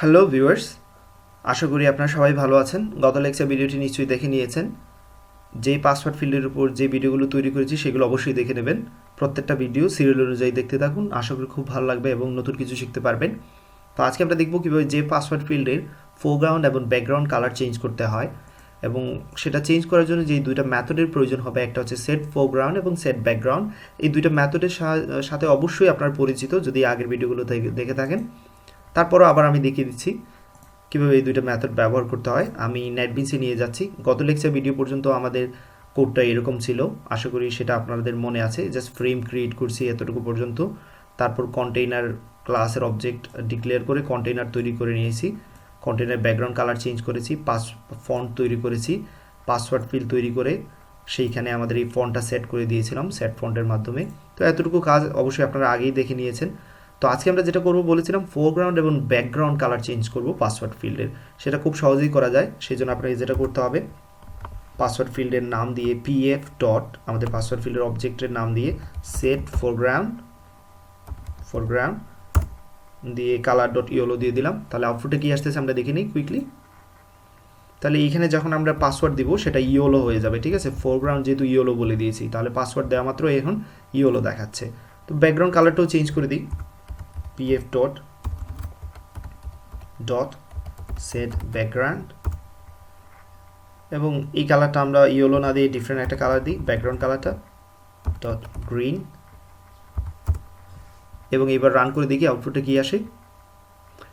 Hello viewers আশা করি আপনারা সবাই ভালো আছেন। গত লেকচার ভিডিওটি নিশ্চয়ই দেখে নিয়েছেন। যেই পাসওয়ার্ড ফিল্ডের উপর যে ভিডিওগুলো তৈরি করেছি, সেগুলো অবশ্যই দেখে নেবেন। প্রত্যেকটা ভিডিও সিরিয়াল অনুযায়ী দেখতে থাকুন। আশা করি খুব ভালো লাগবে এবং নতুন কিছু শিখতে পারবেন। তো আজকে আমরা দেখব কীভাবে যে পাসওয়ার্ড ফিল্ডের ফোরগ্রাউন্ড এবং ব্যাকগ্রাউন্ড কালার চেঞ্জ করতে হয় এবং সেটা চেঞ্জ করার জন্য যে দুইটা ম্যাথডের প্রয়োজন হবে, একটা হচ্ছে সেট ফোরগ্রাউন্ড এবং সেট ব্যাকগ্রাউন্ড এই দুইটা ম্যাথডের সাথে অবশ্যই আপনার পরিচিত যদি আগের ভিডিওগুলো দেখে থাকেন। তারপরও আবার আমি দেখিয়ে দিচ্ছি কীভাবে এই দুইটা মেথড ব্যবহার করতে হয়। আমি নেটবিনসে নিয়ে যাচ্ছি। গত লেকচার ভিডিও পর্যন্ত আমাদের কোডটা এরকম ছিল। আশা করি সেটা আপনাদের মনে আছে। জাস্ট ফ্রেম ক্রিয়েট করছি এতটুকু পর্যন্ত। তারপর কন্টেইনার ক্লাসের অবজেক্ট ডিক্লেয়ার করে কন্টেইনার তৈরি করে নিয়েছি। কন্টেইনার ব্যাকগ্রাউন্ড কালার চেঞ্জ করেছি পাস ফন্ট তৈরি করেছি পাসওয়ার্ড ফিল তৈরি করে সেইখানে আমাদের এই ফন্টটা সেট করে দিয়েছিলাম সেট ফন্টের মাধ্যমে। তো এতটুকু কাজ অবশ্যই আপনারা আগেই দেখে নিয়েছেন। তো আজকে আমরা যেটা করব বলেছিলাম ফোরগ্রাউন্ড এবং ব্যাকগ্রাউন্ড কালার চেঞ্জ করব পাসওয়ার্ড ফিল্ডের সেটা খুব সহজেই করা যায় সেই জন্য আপনাকে যেটা করতে হবে পাসওয়ার্ড ফিল্ডের নাম দিয়ে পিএফ ডট আমাদের পাসওয়ার্ড ফিল্ডের অবজেক্টের নাম দিয়ে সেট ফোরগ্রাউন্ড ফোরগ্রাউন্ড দিয়ে কালার ডট ইওলো দিয়ে দিলাম। তাহলে আউটপুটে কী আসতেছে আমরা দেখে নিই কুইকলি তাহলে এইখানে যখন আমরা পাসওয়ার্ড দিব, সেটা ইওলো হয়ে যাবে, ঠিক আছে? ফোরগ্রাউন্ড যেহেতু ইওলো বলে দিয়েছি, তাহলে পাসওয়ার্ড দেওয়া মাত্র এখন ইওলো দেখাচ্ছে। তো ব্যাকগ্রাউন্ড কালারটাও চেঞ্জ করে দিই। Pf dot dot set background এবং এই কালারটা আমরা ইয়েলো না দিয়ে ডিফারেন্ট একটা কালার দিই ব্যাকগ্রাউন্ড কালারটা ডট গ্রিন এবং এবার রান করে দেখি আউটপুটে কি আসে।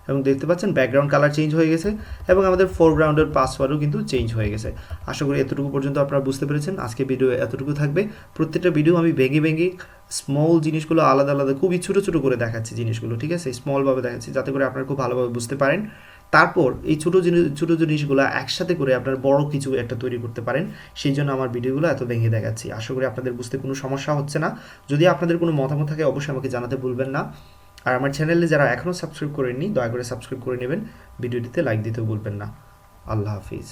এবং দেখতে পাচ্ছেন ব্যাকগ্রাউন্ড কালার চেঞ্জ হয়ে গেছে এবং আমাদের ফোরগ্রাউন্ডের পাসওয়ার্ডও কিন্তু চেঞ্জ হয়ে গেছে। আশা করি এতটুকু পর্যন্ত আপনারা বুঝতে পেরেছেন। আজকে ভিডিও এতটুকু থাকবে। প্রত্যেকটা ভিডিও আমি ভেঙে ভেঙে স্মল জিনিসগুলো আলাদা আলাদা, খুবই ছোটো ছোটো করে দেখাচ্ছি জিনিসগুলো, ঠিক আছে? স্মলভাবে দেখাচ্ছি যাতে করে আপনারা খুব ভালোভাবে বুঝতে পারেন। তারপর এই ছোটো জিনিস ছোটো জিনিসগুলো একসাথে করে আপনার বড় কিছু একটা তৈরি করতে পারেন। সেই জন্য আমার ভিডিওগুলো এত ভেঙে দেখাচ্ছি। আশা করি আপনাদের বুঝতে কোনো সমস্যা হচ্ছে না। যদি আপনাদের কোনো মতামত থাকে, অবশ্যই আমাকে জানাতে ভুলবেন না। আর আমার চ্যানেলে যারা এখনও সাবস্ক্রাইব করেননি, দয়া করে সাবস্ক্রাইব করে নেবেন। ভিডিওটিতে লাইক দিতেও বলবেন না। আল্লাহ হাফিজ।